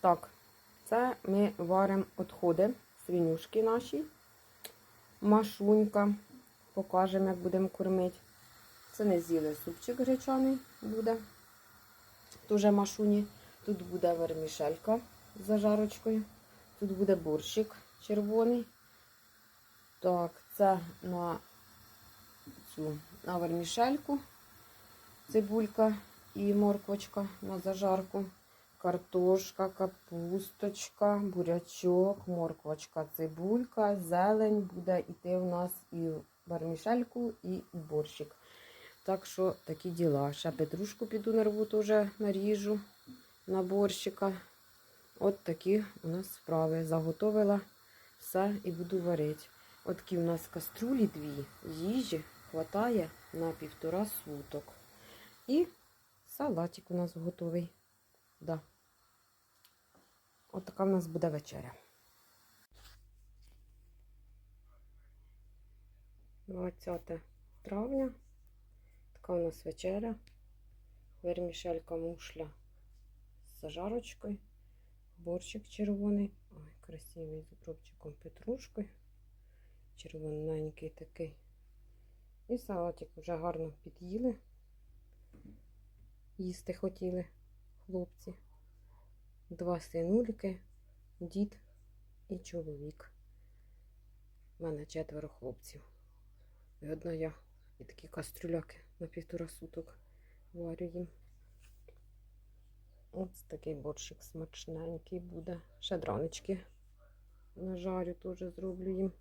Так, це ми варимо відходи свинюшки наші. Машунька. Покажемо, як будемо кормити. Це не з'їли супчик гречаний буде. Дуже машуні. Тут буде вермішелька з зажарочкою. Тут буде борщик червоний. Так, це на цю на вермішельку. Цибулька і морквочка на зажарку. Картошка, капусточка, бурячок, морквочка, цибулька, зелень буде йти у нас і в вермішельку, і в борщик. Так що такі діла. Ще петрушку піду нарву теж наріжу на борщика. От такі у нас справи. Заготовила все і буду варити. От такі у нас каструлі дві їжі хватає на півтора суток. І салатик у нас готовий. Да. От така в нас буде вечеря. 20 травня. Така у нас вечеря. Вермішелька мушля з зажарочкою. Борщик червоний. Ой, красивий з укропчиком петрушкою. Червоненький такий. І салатик вже гарно під'їли. Їсти хотіли хлопці. Два синульки, дід і чоловік. У мене четверо хлопців. І одна я. І такі кастрюляки на півтора суток варю їм. Ось такий борщик смачненький буде. Ще дранички нажарю теж зроблю їм.